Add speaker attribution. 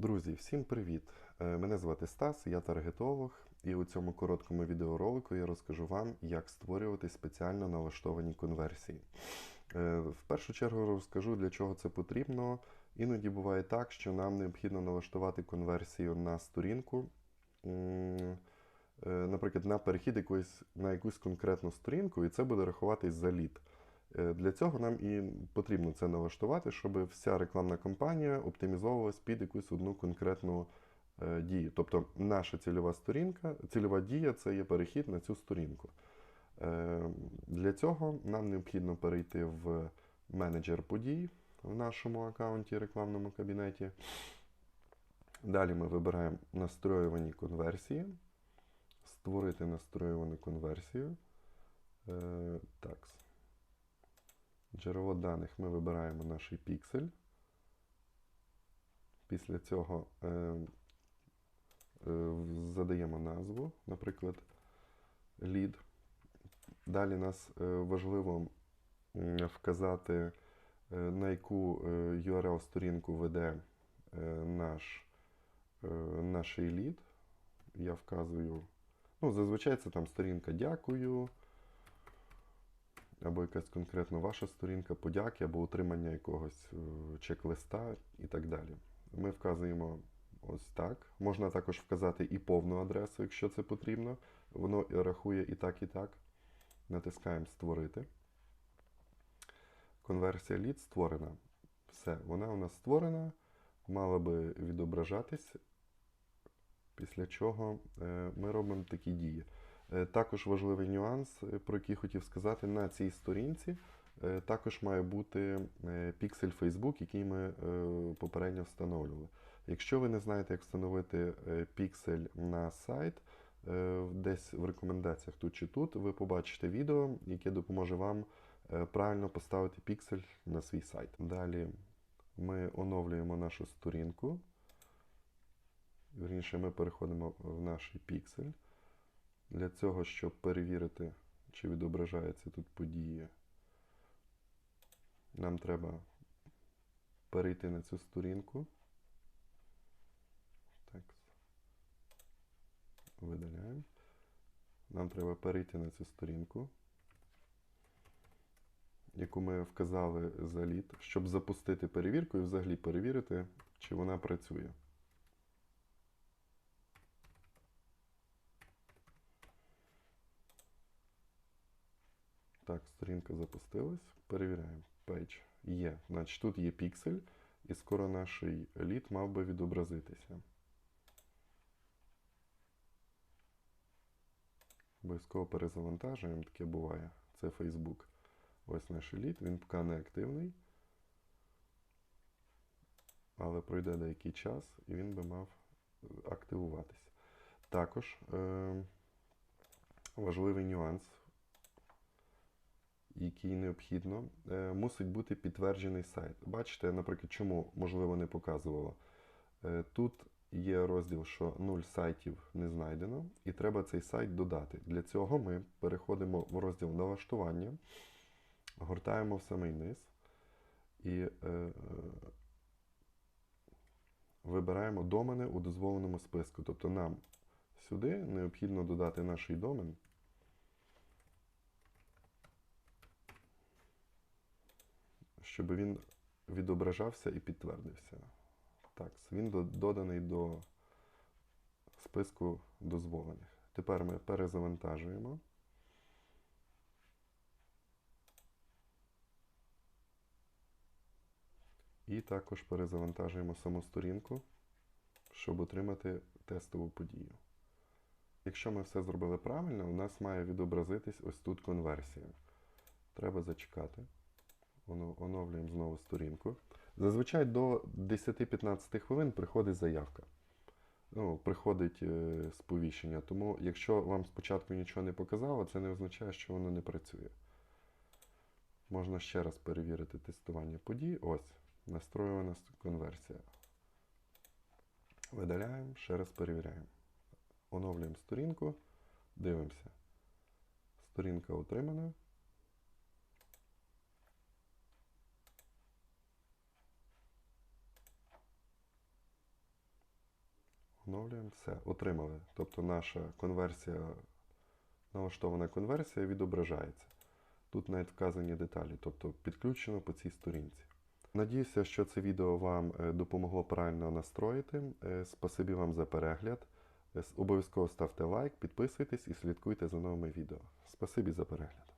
Speaker 1: Друзі, всім привіт! Е, Мене звати Стас, я таргетолог, і у цьому короткому відеоролику я розкажу вам, як створювати спеціально налаштовані конверсії. Е, В першу чергу розкажу, для чого це потрібно. Іноді буває так, що нам необхідно налаштувати конверсію на сторінку, е, наприклад, на перехід якоїсь, на якусь конкретну сторінку, і це буде рахуватись за лід. Е, Для цього нам і потрібно це налаштувати, щоб вся рекламна кампанія оптимізовувалась під якусь одну конкретну е, дію. Тобто наша цільова сторінка, цільова дія це є перехід на цю сторінку. Е, Для цього нам необхідно перейти в менеджер подій в нашому аккаунті рекламному кабінеті. Далі ми вибираємо настроювані конверсії, створити настроювану конверсію. Е, Так. Джерело даних ми вибираємо наш піксель. Після цього е, е, задаємо назву, наприклад, lead. Далі нас е, важливо вказати, е, на яку е, URL-сторінку веде наш, наш лід. Я вказую. Ну, зазвичай це там сторінка дякую або якась конкретно ваша сторінка подяки, або отримання якогось е, чек-листа і так далі. Ми вказуємо ось так. Можна також вказати і повну адресу, якщо це потрібно. Воно рахує і так, і так. Натискаємо Створити. Конверсія лід створена. Все, вона у нас створена, мала би відображатись, після чого е, ми робимо такі дії. Е, Також важливий нюанс, е, про який хотів сказати, на цій сторінці е, також має бути піксель Facebook, який ми попередньо встановлювали. Якщо ви не знаєте, як встановити піксель на сайт, десь в рекомендаціях тут чи тут, ви побачите відео, яке допоможе вам правильно поставити піксель на свій сайт. Далі ми оновлюємо нашу сторінку. Вірніше, ми переходимо в наш піксель. Для цього, щоб перевірити, чи відображаються тут події, нам треба перейти на цю сторінку. Так. Видаляємо. Нам треба перейти на цю сторінку, яку ми вказали за лід, щоб запустити перевірку і взагалі перевірити, чи вона працює. Так, сторінка запустилась. Перевіряємо. Page є. Значить, тут є піксель, і скоро наш лід мав би відобразитися. Обов'язково перезавантажуємо, таке буває. Це Facebook. Ось наш лід, він поки не активний. Але пройде деякий час і він би мав активуватися. Також е- важливий нюанс який необхідно, е, мусить бути підтверджений сайт. Бачите, наприклад, чому можливо не показувало. Е, Тут є розділ, що нуль сайтів не знайдено, і треба цей сайт додати. Для цього ми переходимо в розділ налаштування, гортаємо в самий низ і е, вибираємо домени у дозволеному списку. Тобто нам сюди необхідно додати наш домен. Щоб він відображався і підтвердився. Так, він доданий до списку дозволених. Тепер ми перезавантажуємо. І також перезавантажуємо саму сторінку, щоб отримати тестову подію. Якщо ми все зробили правильно, у нас має відобразитись ось тут конверсія. Треба зачекати. Оно- Оновлюємо знову сторінку. Зазвичай до 10-15 хвилин приходить заявка. Ну, приходить е, сповіщення. Тому, якщо вам спочатку нічого не показало, це не означає, що воно не працює. Можна ще раз перевірити тестування подій. Ось, настроювана конверсія. Видаляємо, ще раз перевіряємо. Оновлюємо сторінку, дивимося. Сторінка отримана. Оновлюємо все. Отримали. Тобто наша конверсія, налаштована конверсія відображається. Тут навіть вказані деталі, тобто підключено по цій сторінці. Надіюся, що це відео вам е, допомогло правильно настроїти. Е, Спасибі вам за перегляд. Е, Обов'язково ставте лайк, підписуйтесь і слідкуйте за новими відео. Спасибі за перегляд.